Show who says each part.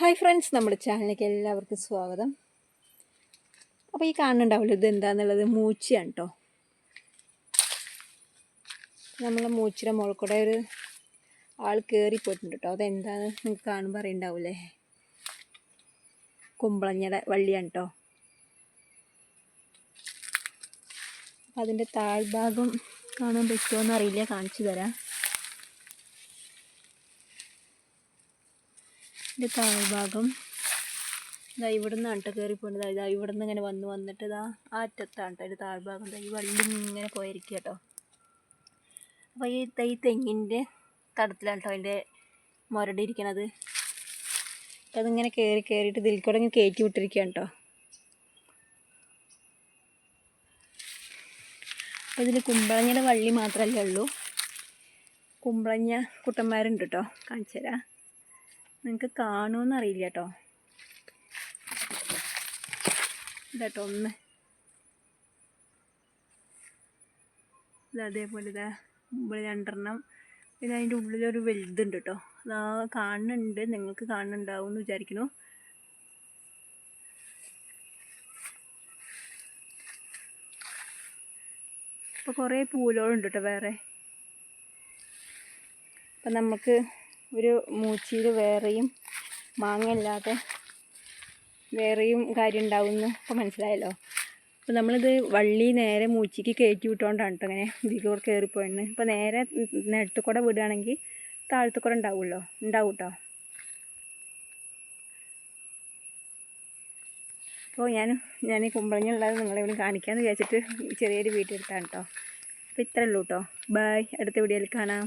Speaker 1: Hi friends നമ്മുടെ ചാനലിലേക്ക് എല്ലാവർക്കും സ്വാഗതം. അപ്പോൾ ഈ കാണുന്നുണ്ടാവില്ല ഇത് എന്താണെന്നുള്ളത് മൂച്ചയാണ് കേട്ടോ നമ്മളെ മൂച്ചിയുടെ മുകളിൽ കൂടെ ഒരു ആൾ കയറി പോയിട്ടുണ്ട് കേട്ടോ അതെന്താന്ന് നിങ്ങൾക്ക് കാണുമ്പോൾ അറിയണ്ടാവൂലേ? കുമ്പളഞ്ഞയുടെ വള്ളിയാണ് കേട്ടോ അതിന്റെ താഴ്ഭാഗം കാണാൻ പറ്റുമോ എന്നറിയില്ല. കാണിച്ചു തരാം. ഇതിന്റെ താഴ്ഭാഗം ഇതാ ഇവിടെ നിന്നാണ് കേട്ടോ കയറി പോകുന്നത് ഇതാ ഇവിടെ നിന്ന് ഇങ്ങനെ വന്ന് വന്നിട്ട് ഇതാ ആ അറ്റത്താണ് കേട്ടോ ദാ ഈ വള്ളി ഇങ്ങനെ പോയിരിക്കുക കേട്ടോ അപ്പോൾ ഈ തൈ തെങ്ങിന്റെ തടത്തിലാണ് കേട്ടോ അതിന്റെ മുരടിയിരിക്കണത് അതിങ്ങനെ കയറി കയറിയിട്ട് ഇതിൽ കൂടെ ഇങ്ങനെ കയറ്റി വിട്ടിരിക്കുകയാണ് കേട്ടോ അപ്പോൾ ഇതിൽ കുമ്പളങ്ങയുടെ വള്ളി മാത്രമല്ലേ ഉള്ളൂ. കുമ്പളങ്ങ കുട്ടന്മാരുണ്ട് കേട്ടോ കാണിച്ചു തരാം. നിങ്ങൾക്ക് കാണുമെന്ന് അറിയില്ല കേട്ടോ. ഇതാട്ടോ ഒന്ന്. ഇതതേപോലെ ഇതാ മുമ്പിൽ രണ്ടെണ്ണം. പിന്നെ അതിന്റെ ഉള്ളിലൊരു വലുതുണ്ട് കേട്ടോ. അതാ കാണുന്നുണ്ട്. നിങ്ങൾക്ക് കാണുന്നുണ്ടാവും എന്ന് വിചാരിക്കുന്നു. ഇപ്പോൾ കുറേ പൂലോളുണ്ട് കേട്ടോ വേറെ. അപ്പം നമുക്ക് ഒരു മൂച്ചിയിൽ വേറെയും മാങ്ങയില്ലാതെ വേറെയും കാര്യം ഉണ്ടാവുമെന്ന് ഇപ്പോൾ മനസ്സിലായല്ലോ. അപ്പോൾ നമ്മളിത് വള്ളി നേരെ മൂച്ചിക്ക് കയറ്റി വിട്ടുകൊണ്ടാണ് കേട്ടോ അങ്ങനെ ഇതിലൂടെ കയറിപ്പോയെന്ന്. ഇപ്പോൾ നേരെ നെടുത്ത് കൂടെ വിടുകയാണെങ്കിൽ താഴത്തുകൂടെ ഉണ്ടാവുമല്ലോ? ഉണ്ടാവും കേട്ടോ അപ്പോൾ ഞാൻ ഞാൻ ഈ കുമ്പളഞ്ഞുള്ളത് നിങ്ങളെ ഇവിടെ കാണിക്കാമെന്ന് വിചാരിച്ചിട്ട് ചെറിയൊരു വീട്ടിലെടുത്താണ് കേട്ടോ അപ്പോൾ ഇത്രയേ ഉള്ളൂ കേട്ടോ ബായ് അടുത്ത വീഡിയോയിൽ കാണാം.